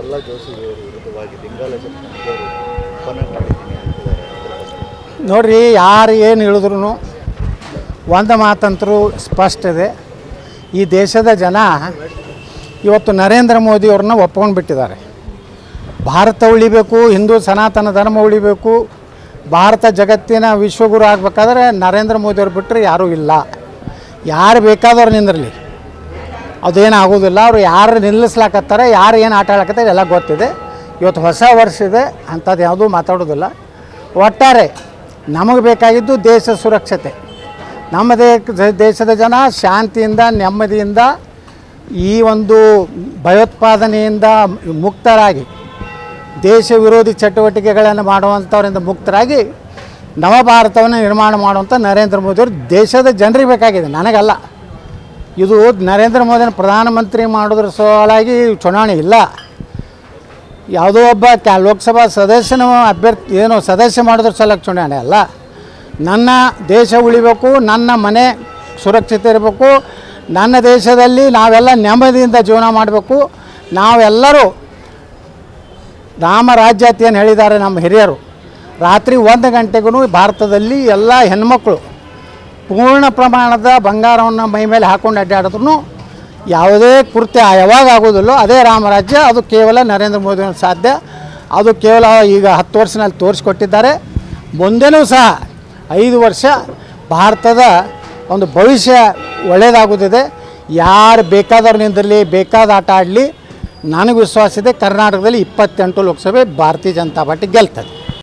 ಪ್ರಹ್ಲಾದ್ ಜೋಶಿ ವಿರುದ್ಧವಾಗಿ ಅದ್ರ ನೋಡ್ರಿ, ಯಾರು ಏನು ಹೇಳಿದ್ರು ಒಂದು ಮಾತಂತರೂ ಸ್ಪಷ್ಟ ಇದೆ. ಈ ದೇಶದ ಜನ ಇವತ್ತು ನರೇಂದ್ರ ಮೋದಿಯವ್ರನ್ನ ಒಪ್ಕೊಂಡು ಬಿಟ್ಟಿದ್ದಾರೆ. ಭಾರತ ಉಳಿಬೇಕು, ಹಿಂದೂ ಸನಾತನ ಧರ್ಮ ಉಳಿಬೇಕು, ಭಾರತ ಜಗತ್ತಿನ ವಿಶ್ವಗುರು ಆಗಬೇಕಾದ್ರೆ ನರೇಂದ್ರ ಮೋದಿಯವ್ರು ಬಿಟ್ಟರೆ ಯಾರೂ ಇಲ್ಲ. ಯಾರು ಬೇಕಾದವ್ರು ನಿಂದಿರಲಿ. ಅದೇನು ಆಗೋದಿಲ್ಲ ಅವರು ಯಾರು ನಿಲ್ಲಿಸ್ಲಾಕತ್ತಾರೆ, ಯಾರು ಏನು ಆಟ ಆಡಕತ್ತಾರೆ ಎಲ್ಲ ಗೊತ್ತಿದೆ. ಇವತ್ತು ಹೊಸ ವರ್ಷ ಇದೆ, ಅಂಥದ್ದು ಯಾವುದೂ ಮಾತಾಡೋದಿಲ್ಲ. ಒಟ್ಟಾರೆ ನಮಗೆ ಬೇಕಾಗಿದ್ದು ದೇಶ ಸುರಕ್ಷತೆ. ನಮ್ಮ ದೇಶದ ಜನ ಶಾಂತಿಯಿಂದ, ನೆಮ್ಮದಿಯಿಂದ, ಈ ಒಂದು ಭಯೋತ್ಪಾದನೆಯಿಂದ ಮುಕ್ತರಾಗಿ, ದೇಶ ವಿರೋಧಿ ಚಟುವಟಿಕೆಗಳನ್ನು ಮಾಡುವಂಥವರಿಂದ ಮುಕ್ತರಾಗಿ ನವಭಾರತವನ್ನು ನಿರ್ಮಾಣ ಮಾಡುವಂಥ ನರೇಂದ್ರ ಮೋದಿಯವರು ದೇಶದ ಜನರಿಗೆ ಬೇಕಾಗಿದೆ. ನನಗಲ್ಲ. ಇದು ನರೇಂದ್ರ ಮೋದಿನ ಪ್ರಧಾನಮಂತ್ರಿ ಮಾಡೋದ್ರ ಸಲುವಾಗಿ ಚುನಾವಣೆ ಇಲ್ಲ. ಯಾವುದೋ ಒಬ್ಬ ಕ್ಯಾ ಲೋಕಸಭಾ ಸದಸ್ಯನ ಅಭ್ಯರ್ಥಿ ಏನು ಸದಸ್ಯ ಮಾಡೋದ್ರ ಸಲುವಾಗಿ ಚುನಾವಣೆ ಅಲ್ಲ. ನನ್ನ ದೇಶ ಉಳಿಬೇಕು, ನನ್ನ ಮನೆ ಸುರಕ್ಷಿತ ಇರಬೇಕು, ನನ್ನ ದೇಶದಲ್ಲಿ ನಾವೆಲ್ಲ ನೆಮ್ಮದಿಯಿಂದ ಜೀವನ ಮಾಡಬೇಕು. ನಾವೆಲ್ಲರೂ ರಾಮ ರಾಜ್ಯ ಅಂತ ಏನು ಹೇಳಿದ್ದಾರೆ ನಮ್ಮ ಹಿರಿಯರು. ರಾತ್ರಿ ಒಂದು ಗಂಟೆಗೂ ಭಾರತದಲ್ಲಿ ಎಲ್ಲ ಹೆಣ್ಮಕ್ಳು ಪೂರ್ಣ ಪ್ರಮಾಣದ ಬಂಗಾರವನ್ನು ಮೈ ಮೇಲೆ ಹಾಕೊಂಡು ಅಡ್ಡಾಡಿದ್ರು ಯಾವುದೇ ಕೃತ್ಯ ಯಾವಾಗ ಆಗೋದಿಲ್ಲೋ ಅದೇ ರಾಮರಾಜ್ಯ. ಅದು ಕೇವಲ ನರೇಂದ್ರ ಮೋದಿ ಸಾಧ್ಯ. ಅದು ಕೇವಲ ಈಗ ಹತ್ತು ವರ್ಷದಲ್ಲಿ ತೋರಿಸ್ಕೊಟ್ಟಿದ್ದಾರೆ. ಮುಂದೆನೂ ಸಹ ಐದು ವರ್ಷ ಭಾರತದ ಒಂದು ಭವಿಷ್ಯ ಒಳ್ಳೆಯದಾಗುತ್ತಿದೆ. ಯಾರು ಬೇಕಾದವ್ರು ನಿಂದಿರಲಿ ಬೇಕಾದ ಆಟ ಆಡಲಿ, ನನಗೆ ವಿಶ್ವಾಸ ಇದೆ, ಕರ್ನಾಟಕದಲ್ಲಿ ಇಪ್ಪತ್ತೆಂಟು ಲೋಕಸಭೆ ಭಾರತೀಯ ಜನತಾ ಪಾರ್ಟಿ ಗೆಲ್ತದೆ.